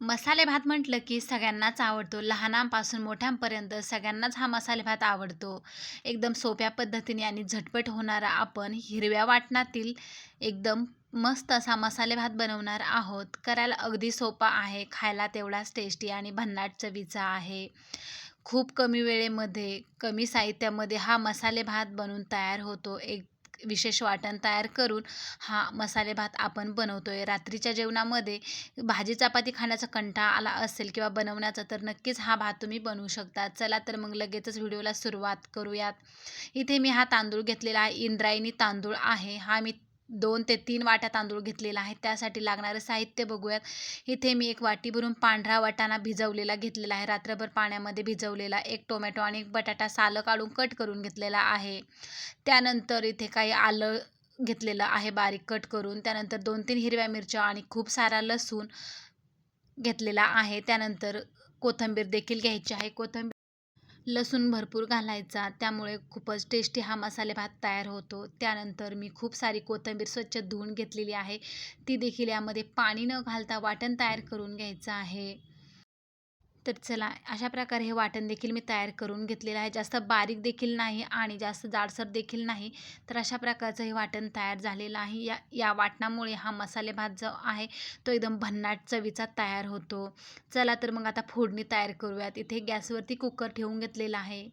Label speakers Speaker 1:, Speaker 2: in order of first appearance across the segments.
Speaker 1: मसाले भात म्हटलं की सगळ्यांनाच आवडतो. लहानांपासून मोठ्यांपर्यंत सगळ्यांनाच हा मसाले भात आवडतो. एकदम सोप्या पद्धतीने आणि झटपट होणारा आपण हिरव्या वाटणातील एकदम मस्त असा मसाले भात बनवणार आहोत. करायला अगदी सोपा आहे. खायला तेवढाच टेस्टी आणि भन्नाट चवीचा आहे. खूप कमी वेळेमध्ये कमी साहित्यामध्ये हा मसाले भात बनवून तयार होतो. एक विशेष वाटण तयार करून हा मसाले भात आपण बनवतो आहे रात्रीच्या जेवणामध्ये भाजी चपाती खाण्याचा कंटाळा आला असेल किंवा बनवण्याचा तर नक्कीच हा भात तुम्ही बनवू शकता. चला तर मग लगेचच व्हिडिओला सुरुवात करूयात. इथे मी हा तांदूळ घेतलेला आहे. इंद्रायणी तांदूळ आहे. हा मी दोन ते तीन वाट्या तांदूळ घेतलेला आहे. त्यासाठी लागणारं साहित्य बघूयात. इथे मी एक वाटी भरून पांढरा वाटाणा भिजवलेला घेतलेला आहे. रात्रभर पाण्यामध्ये भिजवलेला एक टोमॅटो आणि एक बटाटा सालं काढून कट करून घेतलेला आहे. त्यानंतर इथे काही आलं घेतलेलं आहे बारीक कट करून. त्यानंतर दोन तीन हिरव्या मिरच्या आणि खूप सारा लसूण घेतलेला आहे. त्यानंतर कोथिंबीर देखील घ्यायची आहे. कोथंबीर लसूण भरपूर घालायचा त्यामुळे खूपच टेस्टी हा मसाले भात तयार होतो. त्यानंतर मी खूप सारी कोथिंबीर स्वच्छ धुवून घेतलेली आहे. ती देखील यामध्ये पाणी न घालता वाटण तयार करून घ्यायचं आहे. तर चला अशा प्रकारे हे वाटण देखील मी तयार करून घेतलेलं आहे. जास्त बारीक देखील नाही आणि जास्त जाडसर देखील नाही. तर अशा प्रकारचं हे वाटण तयार झालेलं आहे. या या वाटणामुळे हा मसाले भात जो आहे तो एकदम भन्नाट चवीचा तयार होतो. चला तर मग आता फोडणी तयार करूयात. इथे गॅसवरती कुकर ठेवून घेतलेला आहे.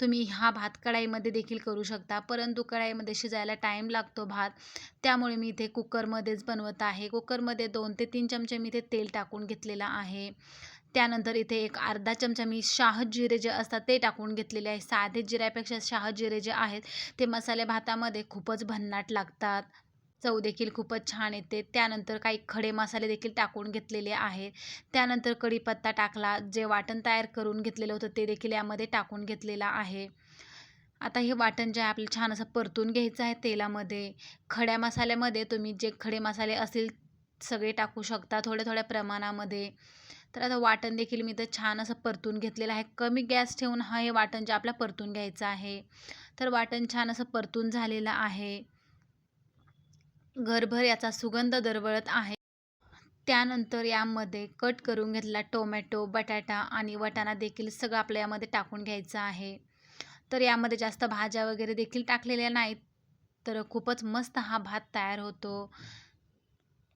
Speaker 1: तुम्ही हा भात कढाईमध्ये देखील करू शकता. परंतु कढाईमध्ये शिजायला टाईम लागतो भात. त्यामुळे मी इथे कुकरमध्येच बनवत आहे. कुकरमध्ये दोन ते तीन चमचे मी इथे तेल टाकून घेतलेलं आहे. त्यानंतर इथे एक अर्धा चमचा मी शाह जिरे जे असतात ते टाकून घेतलेले आहे. साधे जिऱ्यापेक्षा शाह जिरे जे आहेत ते मसाले भातामध्ये खूपच भन्नाट लागतात. चव देखील खूपच छान येते. त्यानंतर काही खडे मसाले देखील टाकून घेतलेले आहेत त्यानंतर कढीपत्ता टाकला. जे वाटण तयार करून घेतलेलं होतं ते देखील यामध्ये टाकून घेतलेलं आहे. आता हे वाटण जे आहे आपलं छान असं परतून घ्यायचं आहे तेलामध्ये. खड्या मसाल्यामध्ये तुम्ही जे खडे मसाले असतील सगळे टाकू शकता थोड्या थोड्या प्रमाणामध्ये. तर आता वाटण देखील मी तर छान असं परतून घेतलेलं आहे. कमी गॅस ठेवून हा हे वाटण जे आपल्या परतून घ्यायचं आहे. तर वाटण छान असं परतून झालेलं आहे. घरभर याचा सुगंध दरवळत आहे. त्यानंतर यामध्ये कट करून घेतलेला टोमॅटो बटाटा आणि वटाणा देखील सगळं आपल्या यामध्ये टाकून घ्यायचं आहे. तर यामध्ये जास्त भाज्या वगैरे देखील टाकलेल्या नाहीत. तर खूपच मस्त हा भात तयार होतो.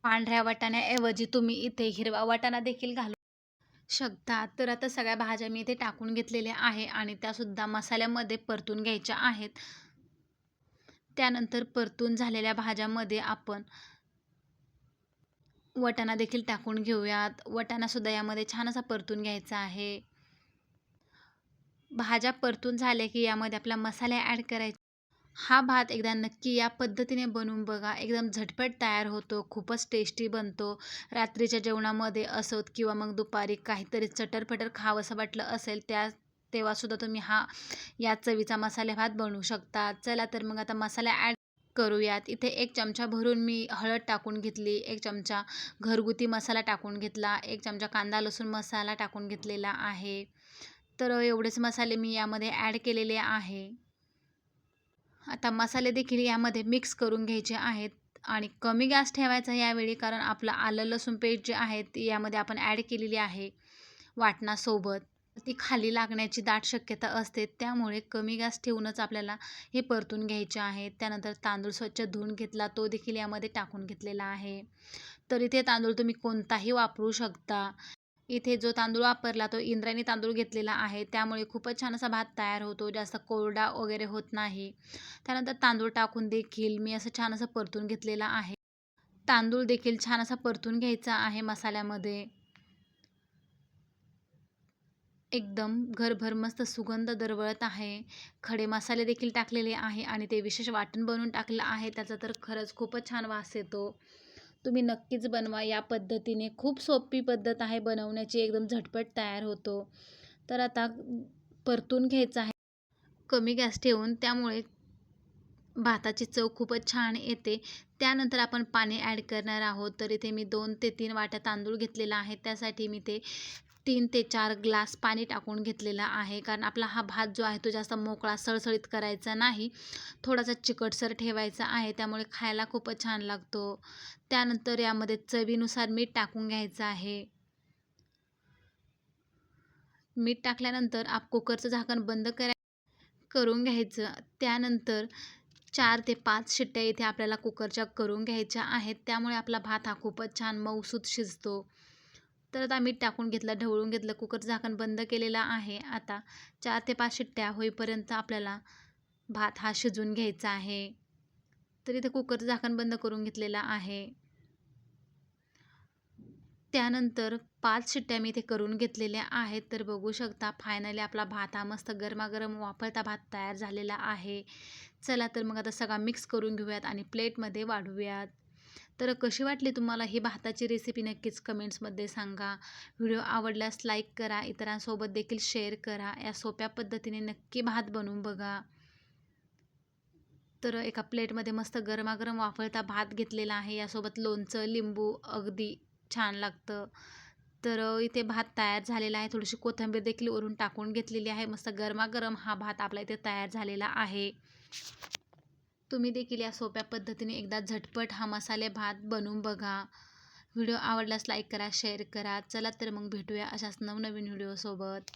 Speaker 1: पांढऱ्या वाटाण्याऐवजी तुम्ही इथे हिरवा वाटाणा देखील घालू शकता तर आता सगळ्या भाज्या मी इथे टाकून घेतलेल्या आहे आणि त्यासुद्धा मसाल्यामध्ये परतून घ्यायच्या आहेत. त्यानंतर परतून झालेल्या भाज्यामध्ये आपण वटाणा देखील टाकून घेऊयात. वटाणासुद्धा यामध्ये छान असा परतून घ्यायचा आहे. भाज्या परतून झाल्या की यामध्ये आपला मसाला ॲड करायचा हा भात एकदा नक्की या पद्धतीने बनवून बघा. एकदम झटपट तयार होतो खूपच टेस्टी बनतो. रात्रीच्या जेवणामध्ये असोत किंवा मग दुपारी काहीतरी चटरपटर खावंसं वाटलं असेल त्या तेव्हासुद्धा तुम्ही हा या चवीचा मसाले भात बनवू शकता. चला तर मग आता मसाला ॲड करूयात. इथे एक चमचा भरून मी हळद टाकून घेतली एक चमचा घरगुती मसाला टाकून घेतला एक चमचा कांदा लसूण मसाला टाकून घेतलेला आहे. तर एवढेच मसाले मी यामध्ये ॲड केलेले आहे. आता मसाले देखील यामध्ये मिक्स करून घ्यायचे आहेत आणि कमी गॅस ठेवायचा यावेळी कारण आपलं आलं लसूण पेस्ट जे आहे ती यामध्ये आपण ॲड केलेली आहे वाटणासोबत. ती खाली लागण्याची दाट शक्यता असते त्यामुळे कमी गॅस ठेवूनच आपल्याला हे परतून घ्यायचे आहे. त्यानंतर तांदूळ स्वच्छ धुवून घेतला तो देखील यामध्ये टाकून घेतलेला आहे. तर इथे तांदूळ तुम्ही कोणताही वापरू शकता. इथे जो तांदूळ वापरला तो इंद्रायणी तांदूळ घेतलेला आहे. त्यामुळे खूपच छान असा भात तयार होतो. जास्त कोरडा वगैरे होत नाही. त्यानंतर तांदूळ टाकून देखील मी असं छान असं परतून घेतलेला आहे. तांदूळ देखील छान असा परतून घ्यायचा आहे मसाल्यामध्ये. एकदम घरभर मस्त सुगंध दरवळत आहे. खडे मसाले देखील टाकलेले आहे आणि ते विशेष वाटण बनवून टाकलं आहे. त्याचा तर खरंच खूपच छान वास येतो. तुम्ही नक्कीच बनवा. या पद्धतीने खूप सोपी पद्धत आहे बनवण्याची. एकदम झटपट तयार होतो. तर आता परतून घ्यायचं आहे. कमी गॅस ठेवून त्यामुळे भाताची चव खूपच छान येते. त्यानंतर आपण पाणी ॲड करणार आहोत. तर इथे मी दोन ते तीन वाट्या तांदूळ घेतलेला आहे. त्यासाठी मी ते तीन ते चार ग्लास पाणी टाकून घेतलेला आहे. कारण आपला हा भात जो आहे तो जास्त मोकळा सळसळीत करायचा नाही. थोडासा चिकटसर ठेवायचा आहे. त्यामुळे खायला खूपच छान लागतो. त्यानंतर यामध्ये चवीनुसार मीठ टाकून घ्यायचं आहे. मीठ टाकल्यानंतर आप कुकरचं झाकण बंद करा करून घ्यायचं. त्यानंतर चार ते पाच शिट्ट्या इथे आपल्याला कुकरच्या करून घ्यायच्या आहेत. त्यामुळे आपला भात हा खूपच छान मऊसूत शिजतो. तर आता मीठ टाकून घेतलं ढवळून घेतलं कुकर झाकण बंद केलेलं आहे. आता चार ते पाच शिट्ट्या होईपर्यंत आपल्याला भात हा शिजून घ्यायचा आहे. तर इथे कुकर झाकण बंद करून घेतलेलं आहे. त्यानंतर पाच शिट्ट्या मी इथे करून घेतलेल्या आहेत. तर बघू शकता फायनली आपला भात हा मस्त गरमागरम वापरता भात तयार झालेला आहे. चला तर मग आता सगळा मिक्स करून घेऊयात आणि प्लेटमध्ये वाढवूयात. तर कशी वाटली तुम्हाला ही भाताची रेसिपी नक्कीच कमेंट्समध्ये सांगा. व्हिडिओ आवडल्यास लाईक करा इतरांसोबत देखील शेअर करा. या सोप्या पद्धतीने नक्की भात बनवून बघा. तर एका प्लेटमध्ये मस्त गरमागरम वाफळता भात घेतलेला आहे. यासोबत लोणचं लिंबू अगदी छान लागतं. तर इथे भात तयार झालेला आहे. थोडीशी कोथिंबीर देखील वरून टाकून घेतलेली आहे. मस्त गरमागरम हा भात आपला इथे तयार झालेला आहे. तुम्ही देखील या सोप्या पद्धतीने एकदा झटपट हा मसाले भात बनवून बघा. व्हिडिओ आवडल्यास लाईक करा शेअर करा. चला तर मग भेटूया अशाच नवनवीन व्हिडिओसोबत.